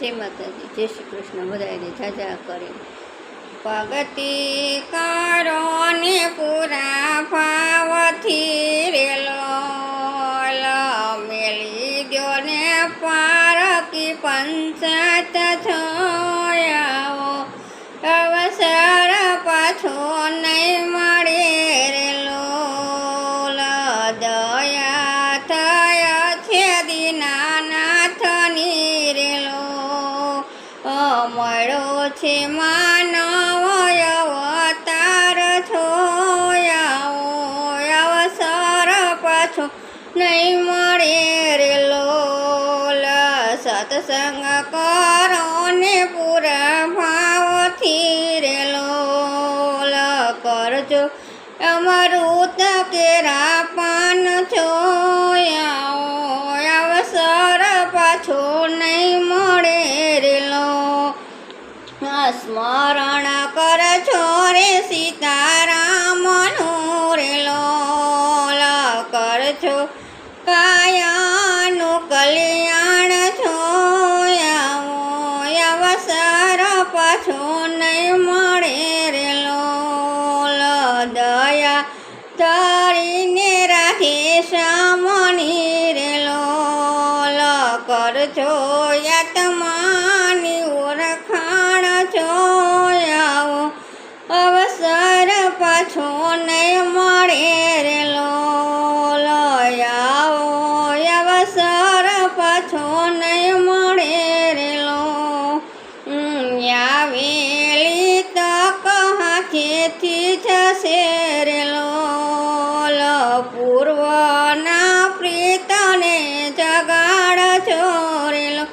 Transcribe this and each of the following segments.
જય માતાજી જય શ્રી કૃષ્ણ બધાને જાજા કરે. ભગતી કરો ને પૂરા છે માનવ અવતાર છોયાઓ અવસર પાછો નહીં મળે રેલો સત્સંગ કરો ને પૂરા ભાવથી રેલો કરજો અમૃત કેરા પાન છો અવસર પાછો નહીં સ્મરણ કર છો રે સીતારામનું રેલો કર છો કાયાનું કલ્યાણ છો અવસર પાછો નહીં મળે રેલો દયા. તરીને રાખે શામની રેલો કર છો ઓળખાણ પાછો નહીં મળે રેલો લયાવો અવસર પાછો નહીં મળે રેલો આવેલી તક હાથેથી જશે રેલો પૂર્વના પ્રીતને જગાડ ચોરેલો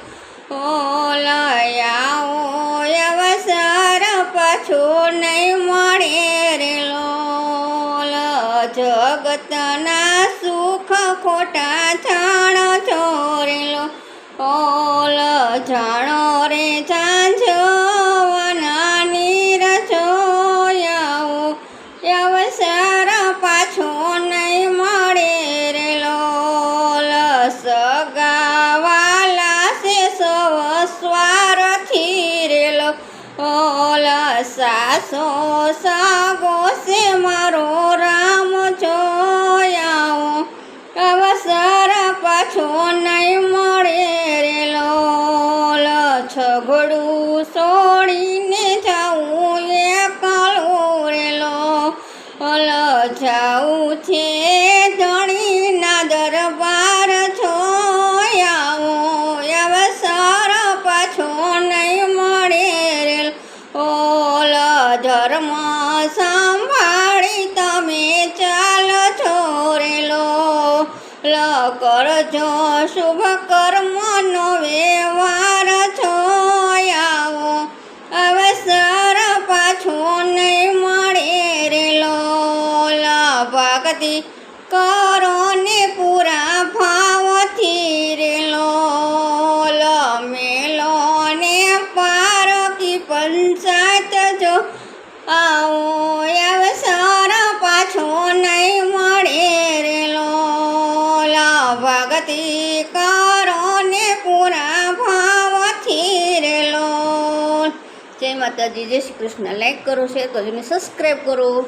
ઓલયાઓ અવસર પાછો નહીં જગતના સુખ ખોટા છાણ છોરેલો ઓલ સાસો સાગો સે મારો રામ જોયાઓ. અવસર પાછો નહીં ધર્મ સંભાળી તમે ચાલો છો રેલો લ. કરજો શુભ કર્મનો વ્યવહાર છોયાઓ અવસર પાછો નહીં મળે રેલો ભક્તિ કરો ને પૂરા ભાવથી રેલો મેલો ને પારકી પંચાયત આવો અવસર પાછો નહીં મળે રે લોલા. ભગતિ કરો ને પૂરા ભાવથી રેલો જય માતાજી, જય શ્રી કૃષ્ણ. લાઈક કરો શેર કરજો ને સબસ્ક્રાઈબ કરો.